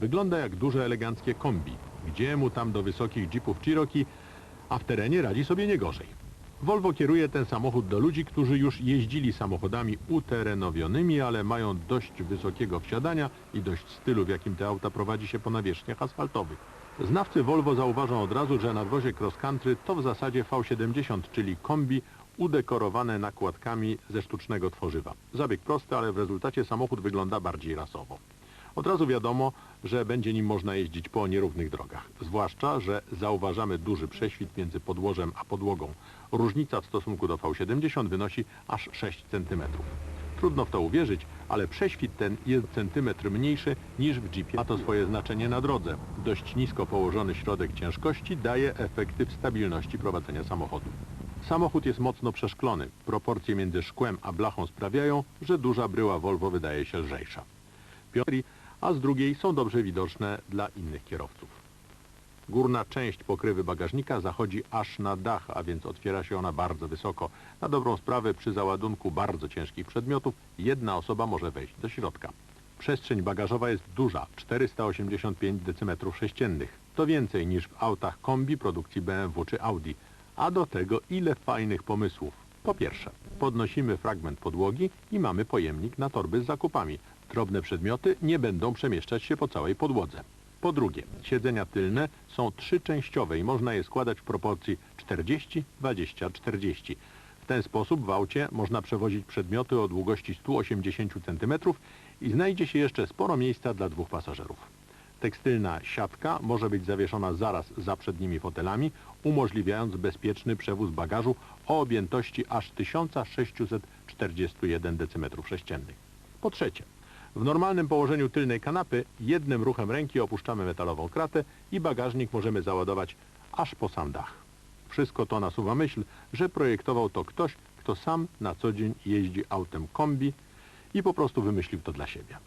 Wygląda jak duże eleganckie kombi. Gdzie mu tam do wysokich jeepów Cherokee, a w terenie radzi sobie nie gorzej. Volvo kieruje ten samochód do ludzi, którzy już jeździli samochodami uterenowionymi, ale mają dość wysokiego wsiadania i dość stylu, w jakim te auta prowadzi się po nawierzchniach asfaltowych. Znawcy Volvo zauważą od razu, że nadwozie cross country to w zasadzie V70, czyli kombi udekorowane nakładkami ze sztucznego tworzywa. Zabieg prosty, ale w rezultacie samochód wygląda bardziej rasowo. Od razu wiadomo, że będzie nim można jeździć po nierównych drogach. Zwłaszcza, że zauważamy duży prześwit między podłożem a podłogą. Różnica w stosunku do V70 wynosi aż 6 cm. Trudno w to uwierzyć, ale prześwit ten jest centymetr mniejszy niż w Jeepie. Ma to swoje znaczenie na drodze. Dość nisko położony środek ciężkości daje efekty w stabilności prowadzenia samochodu. Samochód jest mocno przeszklony. Proporcje między szkłem a blachą sprawiają, że duża bryła Volvo wydaje się lżejsza. Piotri, a z drugiej są dobrze widoczne dla innych kierowców. Górna część pokrywy bagażnika zachodzi aż na dach, a więc otwiera się ona bardzo wysoko. Na dobrą sprawę przy załadunku bardzo ciężkich przedmiotów jedna osoba może wejść do środka. Przestrzeń bagażowa jest duża, 485 dm3. To więcej niż w autach kombi produkcji BMW czy Audi. A do tego ile fajnych pomysłów. Po pierwsze, podnosimy fragment podłogi i mamy pojemnik na torby z zakupami. Drobne przedmioty nie będą przemieszczać się po całej podłodze. Po drugie, siedzenia tylne są trzyczęściowe i można je składać w proporcji 40, 20, 40. W ten sposób w aucie można przewozić przedmioty o długości 180 cm i znajdzie się jeszcze sporo miejsca dla dwóch pasażerów. Tekstylna siatka może być zawieszona zaraz za przednimi fotelami, umożliwiając bezpieczny przewóz bagażu o objętości aż 1641 dm3. Po trzecie, w normalnym położeniu tylnej kanapy jednym ruchem ręki opuszczamy metalową kratę i bagażnik możemy załadować aż po sam dach. Wszystko to nasuwa myśl, że projektował to ktoś, kto sam na co dzień jeździ autem kombi i po prostu wymyślił to dla siebie.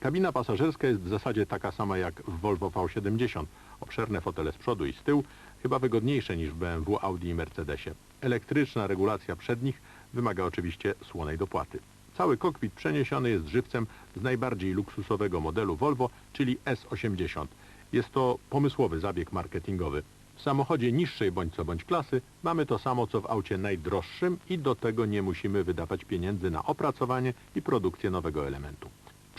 Kabina pasażerska jest w zasadzie taka sama jak w Volvo V70. Obszerne fotele z przodu i z tyłu, chyba wygodniejsze niż w BMW, Audi i Mercedesie. Elektryczna regulacja przednich wymaga oczywiście słonej dopłaty. Cały kokpit przeniesiony jest żywcem z najbardziej luksusowego modelu Volvo, czyli S80. Jest to pomysłowy zabieg marketingowy. W samochodzie niższej bądź co bądź klasy mamy to samo co w aucie najdroższym i do tego nie musimy wydawać pieniędzy na opracowanie i produkcję nowego elementu.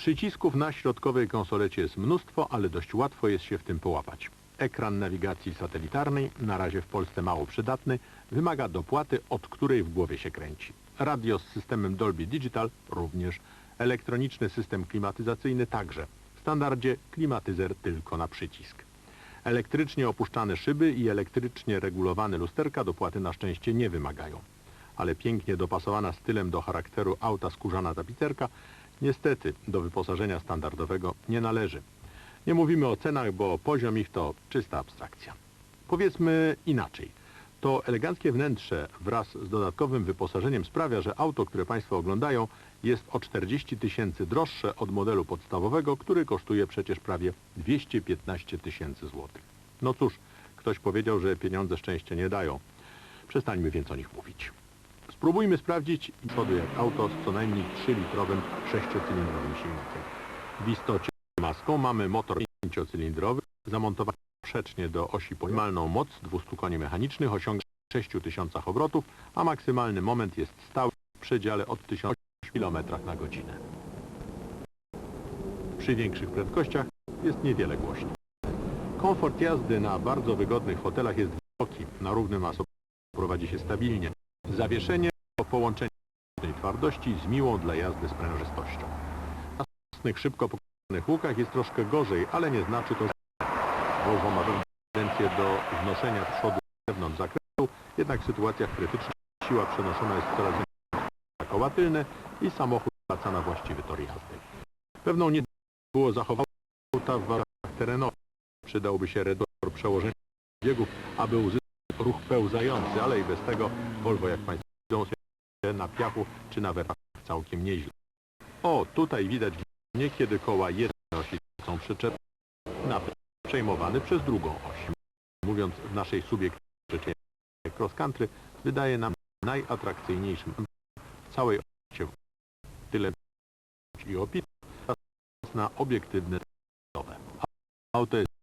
Przycisków na środkowej konsolecie jest mnóstwo, ale dość łatwo jest się w tym połapać. Ekran nawigacji satelitarnej, na razie w Polsce mało przydatny, wymaga dopłaty, od której w głowie się kręci. Radio z systemem Dolby Digital również. Elektroniczny system klimatyzacyjny także. W standardzie klimatyzer tylko na przycisk. Elektrycznie opuszczane szyby i elektrycznie regulowane lusterka dopłaty na szczęście nie wymagają. Ale pięknie dopasowana stylem do charakteru auta skórzana tapicerka niestety do wyposażenia standardowego nie należy. Nie mówimy o cenach, bo poziom ich to czysta abstrakcja. Powiedzmy inaczej. To eleganckie wnętrze wraz z dodatkowym wyposażeniem sprawia, że auto, które Państwo oglądają, jest o 40 tysięcy droższe od modelu podstawowego, który kosztuje przecież prawie 215 tysięcy złotych. No cóż, ktoś powiedział, że pieniądze szczęście nie dają. Przestańmy więc o nich mówić. Spróbujmy sprawdzić przodu jak auto z co najmniej 3-litrowym sześciocylindrowym silnikiem. W istocie maską mamy motor 5-cylindrowy zamontowany przecznie do osi pojmalną moc 200 koni mechanicznych osiąga 6000 obrotów, a maksymalny moment jest stały w przedziale od 1000 km na godzinę. Przy większych prędkościach jest niewiele głośniej. Komfort jazdy na bardzo wygodnych fotelach jest wysoki, na równym asobie prowadzi się stabilnie. Zawieszenie połączenie twardości z miłą dla jazdy sprężystością. Na mocnych, szybko pokonanych łukach jest troszkę gorzej, ale nie znaczy to, że Volvo ma tendencję do znoszenia przodu wewnątrz zakrętu, jednak w sytuacjach krytycznych siła przenoszona jest coraz większa na koła tylne i samochód wraca na właściwy tor jazdy. Pewną nie było zachować auta w warunkach terenowych. Przydałby się reduktor przełożenia biegów, aby uzyskać ruch pełzający, ale i bez tego Volvo, jak Państwo widzą, na piachu czy na werach całkiem nieźle. O, tutaj widać niekiedy koła jednej osi są przyczepne, napęd przejmowany przez drugą oś. Mówiąc w naszej subiektywnej cross country, wydaje nam najatrakcyjniejszym w całej osie tyle i opis na obiektywne testowe. Auto jest